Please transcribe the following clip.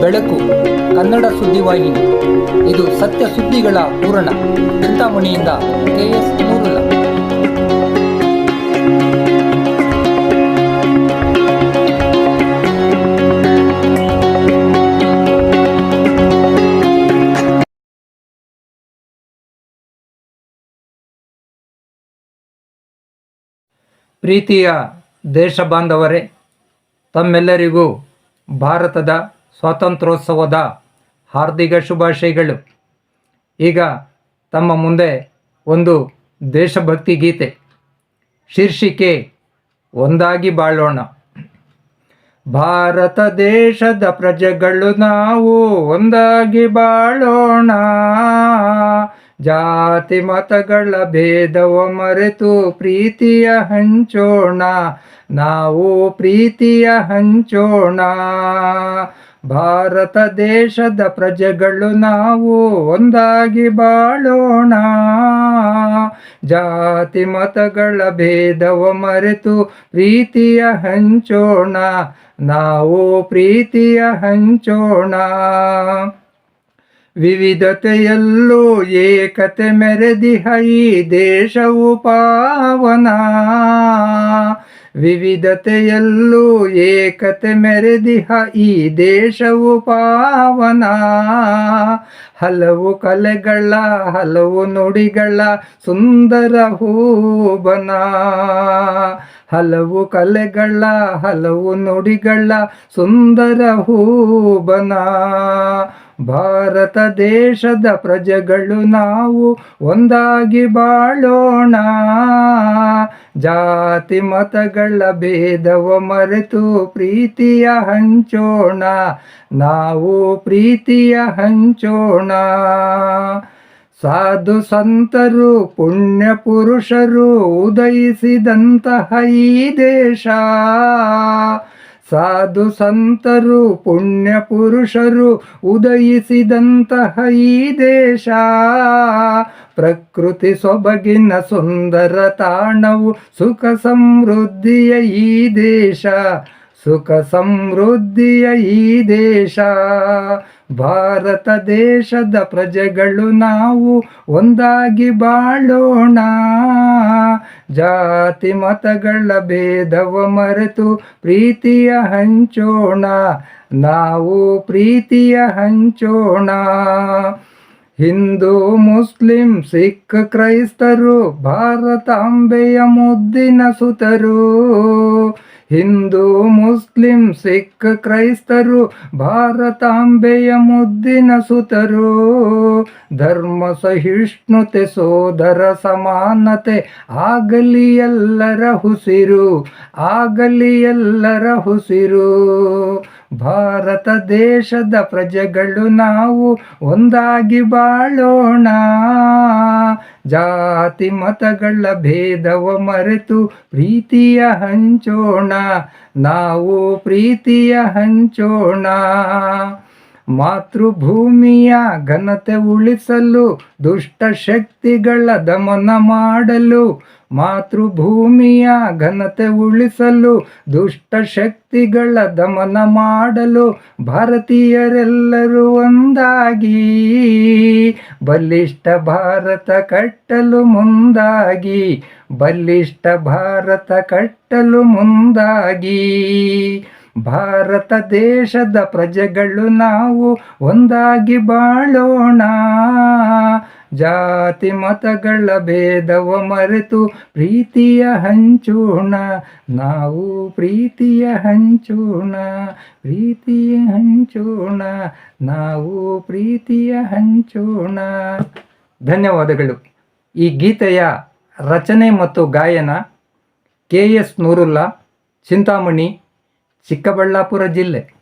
ಬೆಳಕು, ಕನ್ನಡ ಸುದ್ದಿವಾಹಿನಿ ಇದು ಸತ್ಯ ಸುದ್ದಿಗಳ ಪೂರಣ ಚಿಂತಾಮಣಿಯಿಂದ ಕೆಎಸ್ ಮೂರುಲ ಪ್ರೀತಿಯ ದೇಶ ಬಾಂಧವರೇ, ತಮ್ಮೆಲ್ಲರಿಗೂ ಭಾರತದ ಸ್ವಾತಂತ್ರ್ಯೋತ್ಸವದ ಹಾರ್ದಿಕ ಶುಭಾಶಯಗಳು. ಈಗ ತಮ್ಮ ಮುಂದೆ ಒಂದು ದೇಶಭಕ್ತಿ ಗೀತೆ. ಶೀರ್ಷಿಕೆ, ಒಂದಾಗಿ ಬಾಳೋಣ ಭಾರತ ದೇಶದ ಪ್ರಜೆಗಳು ನಾವು ಒಂದಾಗಿ ಬಾಳೋಣ. ಜಾತಿ ಮತಗಳ ಭೇದವ ಮರೆತು ಪ್ರೀತಿಯ ಹಂಚೋಣ. ನಾವು ಪ್ರೀತಿಯ ಹಂಚೋಣ. ಭಾರತ ದೇಶದ ಪ್ರಜೆಗಳು ನಾವು ಒಂದಾಗಿ ಬಾಳೋಣ. ಜಾತಿ ಮತಗಳ ಭೇದವ ಮರೆತು ಪ್ರೀತಿಯ ಹಂಚೋಣ. ನಾವು ಪ್ರೀತಿಯ ಹಂಚೋಣ. ವಿವಿಧತೆಯಲ್ಲೂ ಏಕತೆ ಮೆರೆದಿಹ ಈ ದೇಶವು ಪಾವನ. ವಿವಿಧತೆಯಲ್ಲೂ ಏಕತೆ ಮೆರೆದಿಹ ಈ ದೇಶವು ಪಾವನ. ಹಲವು ಕಲೆಗಳ, ಹಲವು ನುಡಿಗಳ ಸುಂದರ ಹೂಬನ. ಹಲವು ಕಲೆಗಳ, ಹಲವು ನುಡಿಗಳ ಸುಂದರ ಹೂಬನ. ಭಾರತ ದೇಶದ ಪ್ರಜೆಗಳು ನಾವು ಒಂದಾಗಿ ಬಾಳೋಣ. ಜಾತಿ ಮತಗಳ ಭೇದವ ಮರೆತು ಪ್ರೀತಿಯ ಹಂಚೋಣ. ನಾವು ಪ್ರೀತಿಯ ಹಂಚೋಣ. ಸಾಧು ಸಂತರು, ಪುಣ್ಯ ಪುರುಷರು ಉದಯಿಸಿದಂತಹ ಈ ದೇಶ. ಸಾಧು ಸಂತರು, ಪುಣ್ಯ ಪುರುಷರು ಉದಯಿಸಿದಂತಹ ಈ ದೇಶ. ಪ್ರಕೃತಿ ಸೊಬಗಿನ ಸುಂದರ ತಾಣವು ಸುಖ ಸಮೃದ್ಧಿಯ ಈ ದೇಶ. ಸುಖ ಸಮೃದ್ಧಿಯ ಈ ದೇಶ. ಭಾರತ ದೇಶದ ಪ್ರಜೆಗಳು ನಾವು ಒಂದಾಗಿ ಬಾಳೋಣ. ಜಾತಿ ಮತಗಳ ಭೇದವ ಮರೆತು ಪ್ರೀತಿಯ ಹಂಚೋಣ ನಾವು ಪ್ರೀತಿಯ ಹಂಚೋಣ. ಹಿಂದೂ ಮುಸ್ಲಿಂ, ಸಿಖ್ ಕ್ರೈಸ್ತರು ಭಾರತಾಂಬೆಯ ಮುದ್ದಿನ ಸುತರು. ಹಿಂದೂ ಮುಸ್ಲಿಂ, ಸಿಖ್ ಕ್ರೈಸ್ತರು ಭಾರತಾಂಬೆಯ ಮುದ್ದಿನ ಸುತರು. ಧರ್ಮ ಸಹಿಷ್ಣುತೆ, ಸೋದರ ಸಮಾನತೆ, ಆಗಲಿ ಎಲ್ಲರ ಹುಸಿರು ಆಗಲಿ ಎಲ್ಲರ ಹುಸಿರು ಭಾರತ ದೇಶದ ಪ್ರಜೆಗಳು ನಾವು ಒಂದಾಗಿ ಬಾಳೋಣ. ಜಾತಿ ಮತಗಳ ಭೇದವ ಮರೆತು ಪ್ರೀತಿಯ ಹಂಚೋಣ. ನಾವು ಪ್ರೀತಿಯ ಹಂಚೋಣ. ಮಾತೃಭೂಮಿಯ ಘನತೆ ಉಳಿಸಲು ದುಷ್ಟ ಶಕ್ತಿಗಳ ದಮನ ಮಾಡಲು ಮಾತೃಭೂಮಿಯ ಘನತೆ ಉಳಿಸಲು ದುಷ್ಟ ಶಕ್ತಿಗಳ ದಮನ ಮಾಡಲು ಭಾರತೀಯರೆಲ್ಲರೂ ಒಂದಾಗಿ. ಬಲಿಷ್ಠ ಭಾರತ ಕಟ್ಟಲು ಮುಂದಾಗಿ. ಬಲಿಷ್ಠ ಭಾರತ ಕಟ್ಟಲು ಮುಂದಾಗಿ. ಭಾರತ ದೇಶದ ಪ್ರಜೆಗಳು ನಾವು ಒಂದಾಗಿ ಬಾಳೋಣ. ಜಾತಿ ಮತಗಳ ಭೇದವ ಮರೆತು ಪ್ರೀತಿಯ ಹಂಚೋಣ. ನಾವು ಪ್ರೀತಿಯ ಹಂಚೋಣ ಪ್ರೀತಿಯ ಹಂಚೋಣ, ನಾವು ಪ್ರೀತಿಯ ಹಂಚೋಣ. ಧನ್ಯವಾದಗಳು. ಈ ಗೀತೆಯ ರಚನೆ ಮತ್ತು ಗಾಯನ ಕೆ ಎಸ್ ನೂರುಲ್ಲಾ, ಚಿಂತಾಮಣಿ ಚಿಕ್ಕಬಳ್ಳಾಪುರ ಜಿಲ್ಲೆ.